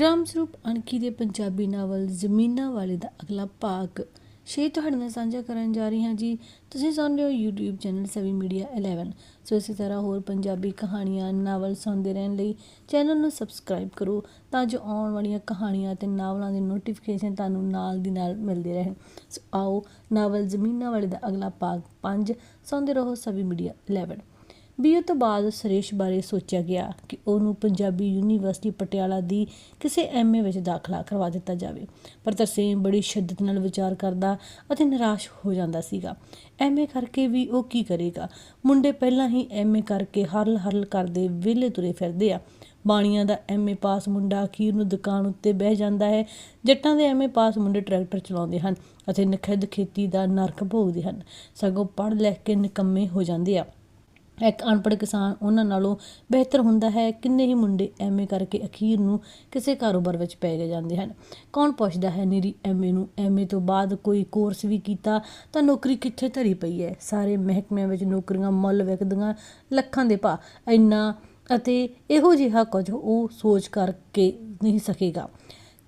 ਰਾਮ ਸਰੂਪ ਅਣਖੀ ਦੇ ਪੰਜਾਬੀ ਨਾਵਲ ਜ਼ਮੀਨਾਂ ਵਾਲੇ ਦਾ ਅਗਲਾ ਭਾਗ। ਛੇ ਤੁਹਾਡੇ ਨਾਲ ਸਾਂਝਾ ਕਰਨ ਜਾ ਰਹੀ ਹਾਂ ਜੀ। ਤੁਸੀਂ ਸੁਣ ਰਹੇ ਹੋ YouTube channel Savi media 11 so ਇਸੇ ਤਰ੍ਹਾਂ ਹੋਰ ਪੰਜਾਬੀ ਕਹਾਣੀਆਂ, ਨਾਵਲ ਸੁਣਦੇ ਰਹਿਣ ਲਈ ਚੈਨਲ ਨੂੰ ਸਬਸਕ੍ਰਾਈਬ ਕਰੋ ਤਾਂ ਜੋ ਆਉਣ ਵਾਲੀਆਂ ਕਹਾਣੀਆਂ ਤੇ ਨਾਵਲਾਂ ਦੀ ਨੋਟੀਫਿਕੇਸ਼ਨ ਤੁਹਾਨੂੰ ਨਾਲ ਦੀ ਨਾਲ ਮਿਲਦੇ ਰਹੇ ਸੋ ਆਓ ਨਾਵਲ ਜ਼ਮੀਨਾਂ ਵਾਲੇ ਦਾ ਅਗਲਾ ਭਾਗ 5 ਸੁਣਦੇ ਰਹੋ ਸਵੀ ਮੀਡੀਆ 11 ਬੀਏ ਤੋਂ ਬਾਅਦ ਸੁਰੇਸ਼ ਬਾਰੇ ਸੋਚਿਆ ਗਿਆ ਕਿ ਉਹਨੂੰ ਪੰਜਾਬੀ ਯੂਨੀਵਰਸਿਟੀ ਪਟਿਆਲਾ ਦੀ ਕਿਸੇ ਐਮਏ ਵਿੱਚ ਦਾਖਲਾ ਕਰਵਾ ਦਿੱਤਾ ਜਾਵੇ। ਪਰ ਤਰਸੇਮ ਬੜੀ ਸ਼ਿੱਦਤ ਨਾਲ ਵਿਚਾਰ ਕਰਦਾ ਅਤੇ ਨਿਰਾਸ਼ ਹੋ ਜਾਂਦਾ ਸੀਗਾ। ਐਮਏ ਕਰਕੇ ਵੀ ਉਹ ਕੀ ਕਰੇਗਾ? ਮੁੰਡੇ ਪਹਿਲਾਂ ਹੀ ਐਮਏ ਕਰਕੇ ਹਰਲ ਹਰਲ ਕਰਦੇ ਵਿਹਲੇ ਤੁਰੇ ਫਿਰਦੇ ਆ। ਬਾਣੀਆਂ ਦਾ ਐਮਏ ਪਾਸ ਮੁੰਡਾ ਅਖੀਰ ਨੂੰ ਦੁਕਾਨ ਉੱਤੇ ਬਹਿ ਜਾਂਦਾ ਹੈ। ਜੱਟਾਂ ਦੇ ਐਮਏ ਪਾਸ ਮੁੰਡੇ ਟਰੈਕਟਰ ਚਲਾਉਂਦੇ ਹਨ ਅਤੇ ਨਖਿੱਧ ਖੇਤੀ ਦਾ ਨਰਕ ਭੋਗਦੇ ਹਨ। ਸਗੋਂ ਪੜ੍ਹ ਲਿਖ ਕੇ ਨਿਕੰਮੇ ਹੋ ਜਾਂਦੇ ਆ। ਇੱਕ ਅਨਪੜ੍ਹ ਕਿਸਾਨ ਉਹਨਾਂ ਨਾਲੋਂ ਬਿਹਤਰ ਹੁੰਦਾ ਹੈ, ਕਿੰਨੇ ਹੀ ਮੁੰਡੇ ਐਮਏ ਕਰਕੇ ਅਖੀਰ ਨੂੰ ਕਿਸੇ ਕਾਰੋਬਾਰ ਵਿੱਚ ਪੈ ਗਏ ਜਾਂਦੇ ਹਨ। ਕੌਣ ਪੁੱਛਦਾ ਹੈ, ਨੀਰੀ ਐਮਏ ਨੂੰ ਐਮਏ ਤੋਂ ਬਾਅਦ ਕੋਈ ਕੋਰਸ ਵੀ ਕੀਤਾ ਤਾਂ ਨੌਕਰੀ ਕਿੱਥੇ ਧਰੀ ਪਈ ਹੈ? ਸਾਰੇ ਮਹਿਕਮਿਆਂ ਵਿੱਚ ਨੌਕਰੀਆਂ ਮੁੱਲ ਵਿਕਦੀਆਂ ਲੱਖਾਂ ਦੇ ਭਾਅ। ਇੰਨਾ ਅਤੇ ਇਹੋ ਜਿਹਾ ਕੁਝ ਉਹ ਸੋਚ ਕਰਕੇ ਨਹੀਂ ਸਕੇਗਾ।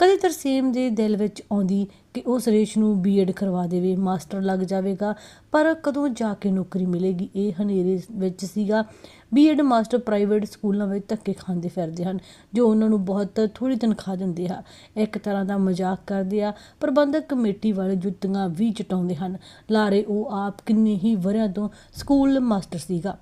ਕਦੇ ਤਰਸੇਮ ਦੇ ਦਿਲ ਵਿੱਚ ਆਉਂਦੀ ਕਿ ਉਹ ਸੁਰੇਸ਼ ਨੂੰ ਬੀਐਡ ਕਰਵਾ ਦੇਵੇ, ਮਾਸਟਰ ਲੱਗ ਜਾਵੇਗਾ, ਪਰ ਕਦੋਂ ਜਾ ਕੇ ਨੌਕਰੀ ਮਿਲੇਗੀ, ਇਹ ਹਨੇਰੇ ਵਿੱਚ ਸੀਗਾ। ਬੀਐਡ ਮਾਸਟਰ ਪ੍ਰਾਈਵੇਟ ਸਕੂਲਾਂ ਵਿੱਚ ਧੱਕੇ ਖਾਂਦੇ ਫਿਰਦੇ ਹਨ, ਜੋ ਉਹਨਾਂ ਨੂੰ ਬਹੁਤ ਥੋੜੀ ਤਨਖਾਹ ਦਿੰਦੇ ਆ। ਇੱਕ ਤਰ੍ਹਾਂ ਦਾ ਮਜ਼ਾਕ ਕਰਦੇ ਆ। ਪ੍ਰਬੰਧਕ ਕਮੇਟੀ ਵਾਲੇ ਜੁੱਤੀਆਂ ਵੀ ਚਟਾਉਂਦੇ ਹਨ। ਲਾਰੇ ਉਹ ਆਪ ਕਿੰਨੇ ਹੀ ਵਰਿਆਂ ਤੋਂ ਸਕੂਲ ਮਾਸਟਰ ਸੀਗਾ।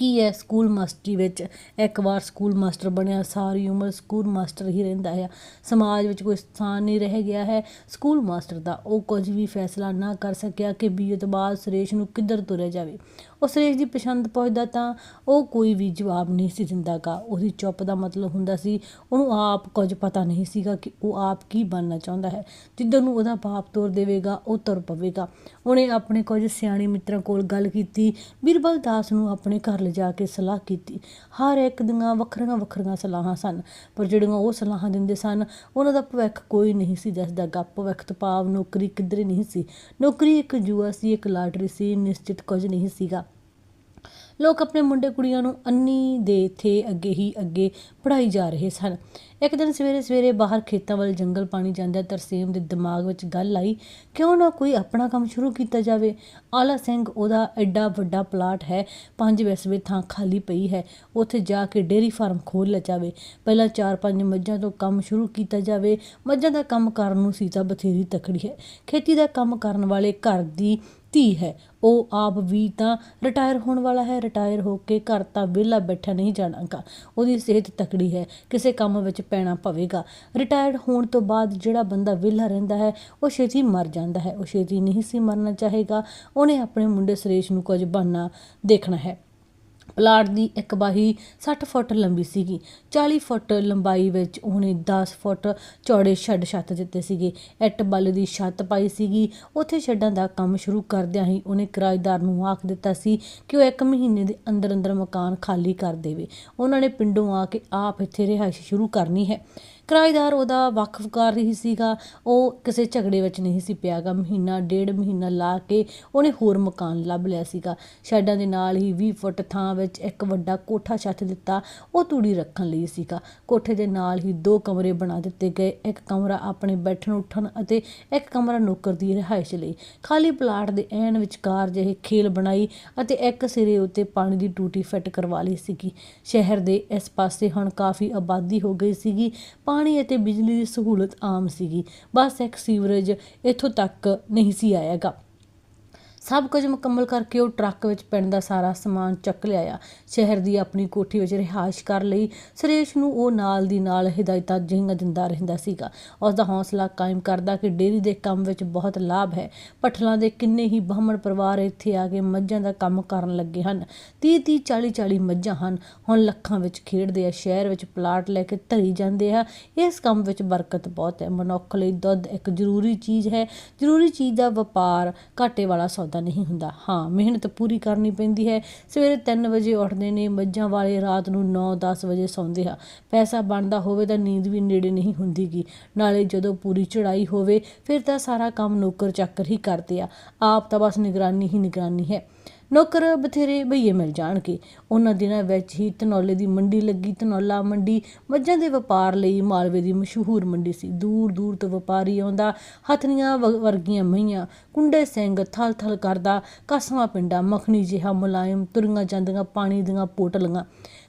ਕੀ ਹੈ ਸਕੂਲ ਮਾਸਟਰੀ ਵਿੱਚ? ਇੱਕ ਵਾਰ ਸਕੂਲ ਮਾਸਟਰ ਬਣਿਆ, ਸਾਰੀ ਉਮਰ ਸਕੂਲ ਮਾਸਟਰ ਹੀ ਰਹਿੰਦਾ ਹੈ ਸਮਾਜ ਵਿੱਚ ਕੋਈ ਸਥਾਨ ਨਹੀਂ ਰਹਿ ਗਿਆ ਹੈ। ਸਕੂਲ ਮਾਸਟਰ ਦਾ ਉਹ ਕੁਝ ਵੀ ਫੈਸਲਾ ਨਾ ਕਰ ਸਕਿਆ ਕਿ ਬੀਏ ਤੋਂ ਬਾਅਦ ਸੁਰੇਸ਼ ਨੂੰ ਕਿੱਧਰ ਤੁਰਿਆ ਜਾਵੇ। ਉਹ ਸੁਰੇਸ਼ ਦੀ ਪਸੰਦ ਪਹੁੰਚਦਾ ਤਾਂ ਉਹ ਕੋਈ ਵੀ ਜਵਾਬ ਨਹੀਂ ਸੀ ਦਿੰਦਾਗਾ। ਉਹਦੀ ਚੁੱਪ ਦਾ ਮਤਲਬ ਹੁੰਦਾ ਸੀ, ਉਹਨੂੰ ਆਪ ਕੁਝ ਪਤਾ ਨਹੀਂ ਸੀਗਾ ਕਿ ਉਹ ਆਪ ਕੀ ਬਣਨਾ ਚਾਹੁੰਦਾ ਹੈ। ਜਿੱਦਾਂ ਨੂੰ ਉਹਦਾ ਬਾਪ ਤੁਰ ਦੇਵੇਗਾ, ਉਹ ਤੁਰ ਪਵੇਗਾ। ਉਹਨੇ ਆਪਣੇ ਕੁਝ ਸਿਆਣੇ ਮਿੱਤਰਾਂ ਕੋਲ ਗੱਲ ਕੀਤੀ, ਬੀਰਬਲ ਦਾਸ ਨੂੰ ਆਪਣੇ ਘਰ ਲਿਜਾ ਕੇ ਸਲਾਹ ਕੀਤੀ। ਹਰ ਇੱਕ ਦੀਆਂ ਵੱਖਰੀਆਂ ਵੱਖਰੀਆਂ ਸਲਾਹਾਂ ਸਨ, ਪਰ ਜਿਹੜੀਆਂ ਉਹ ਸਲਾਹਾਂ ਦਿੰਦੇ ਸਨ, ਉਹਨਾਂ ਦਾ ਭਵਿੱਖ ਕੋਈ ਨਹੀਂ ਸੀ ਦੱਸਦਾ ਗਾ ਭਵਿੱਖ ਤੋਂ ਭਾਵ ਨੌਕਰੀ ਕਿੱਧਰੇ ਨਹੀਂ ਸੀ। ਨੌਕਰੀ ਇੱਕ ਜੂਆ ਸੀ, ਇੱਕ ਲਾਟਰੀ ਸੀ, ਨਿਸ਼ਚਿਤ ਕੁਝ ਨਹੀਂ ਸੀਗਾ। ਲੋਕ ਆਪਣੇ ਮੁੰਡੇ ਕੁੜੀਆਂ ਨੂੰ ਅੰਨੀ ਦੇ ਥੇ ਅੱਗੇ ਹੀ ਅੱਗੇ ਪੜਾਈ ਜਾ ਰਹੇ ਸਨ। ਇੱਕ ਦਿਨ ਸਵੇਰੇ ਸਵੇਰੇ ਬਾਹਰ ਖੇਤਾਂ ਵੱਲ ਜੰਗਲ ਪਾਣੀ ਜਾਂਦਾ ਤਰਸੇਮ ਦੇ ਦਿਮਾਗ ਵਿੱਚ ਗੱਲ ਆਈ, ਕਿਉਂ ਨਾ ਕੋਈ ਆਪਣਾ ਕੰਮ ਸ਼ੁਰੂ ਕੀਤਾ ਜਾਵੇ? ਆਲਾ ਸਿੰਘ ਉਹਦਾ ਐਡਾ ਵੱਡਾ ਪਲਾਟ ਹੈ, ਪੰਜ ਵੈਸਵੇ ਥਾਂ ਖਾਲੀ ਪਈ ਹੈ, ਉੱਥੇ ਜਾ ਕੇ ਡੇਰੀ ਫਾਰਮ ਖੋਲ ਲਿਆ ਜਾਵੇ। ਪਹਿਲਾਂ ਚਾਰ ਪੰਜ ਮੱਝਾਂ ਤੋਂ ਕੰਮ ਸ਼ੁਰੂ ਕੀਤਾ ਜਾਵੇ। ਮੱਝਾਂ ਦਾ ਕੰਮ ਕਰਨ ਨੂੰ ਸੀਤਾ ਬਥੇਰੀ ਤਕੜੀ ਹੈ। ਖੇਤੀ ਦਾ ਕੰਮ ਕਰਨ ਵਾਲੇ ਘਰ ਦੀ ਧੀ ਹੈ। ਉਹ ਆਪ ਵੀ ਤਾਂ ਰਿਟਾਇਰ ਹੋਣ ਵਾਲਾ ਹੈ। ਰਿਟਾਇਰ ਹੋ ਕੇ ਘਰ ਤਾਂ ਵਿਹਲਾ ਬੈਠਾ ਨਹੀਂ ਜਾਣਾਗਾ। ਉਹਦੀ ਸਿਹਤ ਤਕੜੀ ਹੈ। ਕਿਸੇ ਕੰਮ ਵਿੱਚ ਪੈਣਾ ਪਵੇਗਾ। ਰਿਟਾਇਰ ਹੋਣ ਤੋਂ ਬਾਅਦ ਜਿਹੜਾ ਬੰਦਾ ਵਿਹਲਾ ਰਹਿੰਦਾ ਹੈ, ਉਹ ਛੇਤੀ ਮਰ ਜਾਂਦਾ ਹੈ। ਉਹ ਛੇਤੀ ਨਹੀਂ ਸੀ ਮਰਨਾ ਚਾਹੇਗਾ। ਉਹਨੇ ਆਪਣੇ ਮੁੰਡੇ ਸੁਰੇਸ਼ ਨੂੰ ਕੁਝ ਬਣਨਾ ਦੇਖਣਾ ਹੈ। ਪਲਾਟ ਦੀ ਇੱਕ ਬਾਹੀ 60 ਫੁੱਟ ਲੰਬੀ ਸੀਗੀ। 40 ਫੁੱਟ ਲੰਬਾਈ ਵਿੱਚ ਉਹਨੇ 10 ਫੁੱਟ ਚੌੜੇ ਛੱਡ ਛੱਤ ਦਿੱਤੇ ਸੀਗੇ। ਇੱਟ ਬੱਲ ਦੀ ਛੱਤ ਪਾਈ ਸੀਗੀ। ਉੱਥੇ ਛੱਡਾਂ ਦਾ ਕੰਮ ਸ਼ੁਰੂ ਕਰਦਿਆਂ ਹੀ ਉਹਨੇ ਕਿਰਾਏਦਾਰ ਨੂੰ ਆਖ ਦਿੱਤਾ ਸੀ ਕਿ ਉਹ ਇੱਕ ਮਹੀਨੇ ਦੇ ਅੰਦਰ ਅੰਦਰ ਮਕਾਨ ਖਾਲੀ ਕਰ ਦੇਵੇ। ਉਹਨਾਂ ਨੇ ਪਿੰਡੋਂ ਆ ਕੇ ਆਪ ਇੱਥੇ ਰਿਹਾਇਸ਼ ਸ਼ੁਰੂ ਕਰਨੀ ਹੈ। ਕਿਰਾਏਦਾਰ ਉਹਦਾ ਵਕਫ ਕਰ ਰਹੀ ਸੀਗਾ, ਉਹ ਕਿਸੇ ਝਗੜੇ ਵਿੱਚ ਨਹੀਂ ਸੀ ਪਿਆਗਾ। ਮਹੀਨਾ, ਡੇਢ ਮਹੀਨਾ ਲਾ ਕੇ ਉਹਨੇ ਹੋਰ ਮਕਾਨ ਲੱਭ ਲਿਆ ਸੀਗਾ। ਸ਼ੈਡਾਂ ਦੇ ਨਾਲ ਹੀ 20 ਫੁੱਟ ਥਾਂ ਵਿੱਚ ਇੱਕ ਵੱਡਾ ਕੋਠਾ ਛੱਤ ਦਿੱਤਾ, ਉਹ ਤੂੜੀ ਰੱਖਣ ਲਈ ਸੀਗਾ। ਕੋਠੇ ਦੇ ਨਾਲ ਹੀ ਦੋ ਕਮਰੇ ਬਣਾ ਦਿੱਤੇ ਗਏ, ਇੱਕ ਕਮਰਾ ਆਪਣੇ ਬੈਠਣ, ਉੱਠਣ ਅਤੇ ਇੱਕ ਕਮਰਾ ਨੌਕਰ ਦੀ ਰਿਹਾਇਸ਼ ਲਈ। ਖਾਲੀ ਪਲਾਟ ਦੇ ਐਨ ਵਿਚਕਾਰ ਜਿਹੇ ਖੇਲ ਬਣਾਈ ਅਤੇ ਇੱਕ ਸਿਰੇ ਉੱਤੇ ਪਾਣੀ ਦੀ ਟੂਟੀ ਫਿੱਟ ਕਰਵਾ ਲਈ ਸੀਗੀ। ਸ਼ਹਿਰ ਦੇ ਇਸ ਪਾਸੇ ਹੁਣ ਕਾਫੀ ਆਬਾਦੀ ਹੋ ਗਈ ਸੀਗੀ। ਪਾਣੀ ਪਾਣੀ ਅਤੇ ਬਿਜਲੀ ਦੀ ਸਹੂਲਤ ਆਮ ਸੀਗੀ। ਬਸ ਇੱਕ ਸੀਵਰੇਜ ਇੱਥੋਂ ਤੱਕ ਨਹੀਂ ਸੀ ਆਇਆਗਾ। ਸਭ ਕੁਝ ਮੁਕੰਮਲ ਕਰਕੇ ਉਹ ਟਰੱਕ ਵਿੱਚ ਪਿੰਡ ਦਾ ਸਾਰਾ ਸਮਾਨ ਚੱਕ ਲਿਆਇਆ। ਸ਼ਹਿਰ ਦੀ ਆਪਣੀ ਕੋਠੀ ਵਿੱਚ ਰਿਹਾਇਸ਼ ਕਰ ਲਈ। ਸੁਰੇਸ਼ ਨੂੰ ਉਹ ਨਾਲ ਦੀ ਨਾਲ ਹਿਦਾਇਤਾਂ ਜਿਹੀਆਂ ਦਿੰਦਾ ਰਹਿੰਦਾ ਸੀਗਾ। ਉਸ ਦਾ ਹੌਸਲਾ ਕਾਇਮ ਕਰਦਾ ਕਿ ਡੇਰੀ ਦੇ ਕੰਮ ਵਿੱਚ ਬਹੁਤ ਲਾਭ ਹੈ। ਪਠਲਾਂ ਦੇ ਕਿੰਨੇ ਹੀ ਬ੍ਰਾਹਮਣ ਪਰਿਵਾਰ ਇੱਥੇ ਆ ਕੇ ਮੱਝਾਂ ਦਾ ਕੰਮ ਕਰਨ ਲੱਗੇ ਹਨ। 30 30 40 40 ਮੱਝਾਂ ਹਨ। ਹੁਣ ਲੱਖਾਂ ਵਿੱਚ ਖੇਡਦੇ ਆ, ਸ਼ਹਿਰ ਵਿੱਚ ਪਲਾਟ ਲੈ ਕੇ ਧਰੀ ਜਾਂਦੇ ਆ। ਇਸ ਕੰਮ ਵਿੱਚ ਬਰਕਤ ਬਹੁਤ ਹੈ। ਮਨੁੱਖ ਲਈ ਦੁੱਧ ਇੱਕ ਜ਼ਰੂਰੀ ਚੀਜ਼ ਹੈ। ਜ਼ਰੂਰੀ ਚੀਜ਼ ਦਾ ਵਪਾਰ ਘਾਟੇ ਵਾਲਾ ਸੌਦਾ ਨਹੀਂ ਹੁੰਦਾ। ਹਾਂ, ਮਿਹਨਤ ਪੂਰੀ ਕਰਨੀ ਪੈਂਦੀ ਹੈ। ਸਵੇਰੇ 3 ਵਜੇ ਉੱਠਦੇ ਨੇ, ਮੱਝਾਂ ਵਾਲੇ ਰਾਤ ਨੂੰ 9-10 ਵਜੇ ਸੌਂਦੇ ਆ। ਪੈਸਾ ਬਣਦਾ ਹੋਵੇ ਤਾਂ ਨੀਂਦ ਵੀ ਨੇੜੇ ਨਹੀਂ ਹੁੰਦੀਗੀ ਨਾਲੇ ਜਦੋਂ ਪੂਰੀ ਚੜਾਈ ਹੋਵੇ, ਫਿਰ ਤਾਂ ਸਾਰਾ ਕੰਮ ਨੌਕਰ ਚਾਕਰ ਹੀ ਕਰਦੇ ਆ। ਆਪ ਤਾਂ ਬਸ ਨਿਗਰਾਨੀ ਹੀ ਨਿਗਰਾਨੀ ਹੈ। ਨੌਕਰ ਬਥੇਰੇ ਬਈਏ ਮਿਲ ਜਾਣਗੇ। ਉਹਨਾਂ ਦਿਨਾਂ ਵਿੱਚ ਹੀ ਧਨੌਲੇ ਦੀ ਮੰਡੀ ਲੱਗੀ। ਧਨੌਲਾ ਮੰਡੀ, ਮੱਝਾਂ ਦੇ ਵਪਾਰ ਲਈ ਮਾਲਵੇ ਦੀ ਮਸ਼ਹੂਰ ਮੰਡੀ ਸੀ। ਦੂਰ ਦੂਰ ਤੋਂ ਵਪਾਰੀ ਆਉਂਦਾ ਹਥਨੀਆਂ ਵ- ਵਰਗੀਆਂ ਮਈਆਂ, ਕੁੰਡੇ ਸਿੰਘ ਥਲ ਥਲ ਕਰਦਾ ਕਸਮਾ ਪਿੰਡਾ, ਮੱਖਣੀ ਜਿਹਾ ਮੁਲਾਇਮ ਤੁਰੀਆਂ ਜਾਂਦੀਆਂ, ਪਾਣੀ ਦੀਆਂ ਪੋਟਲੀਆਂ,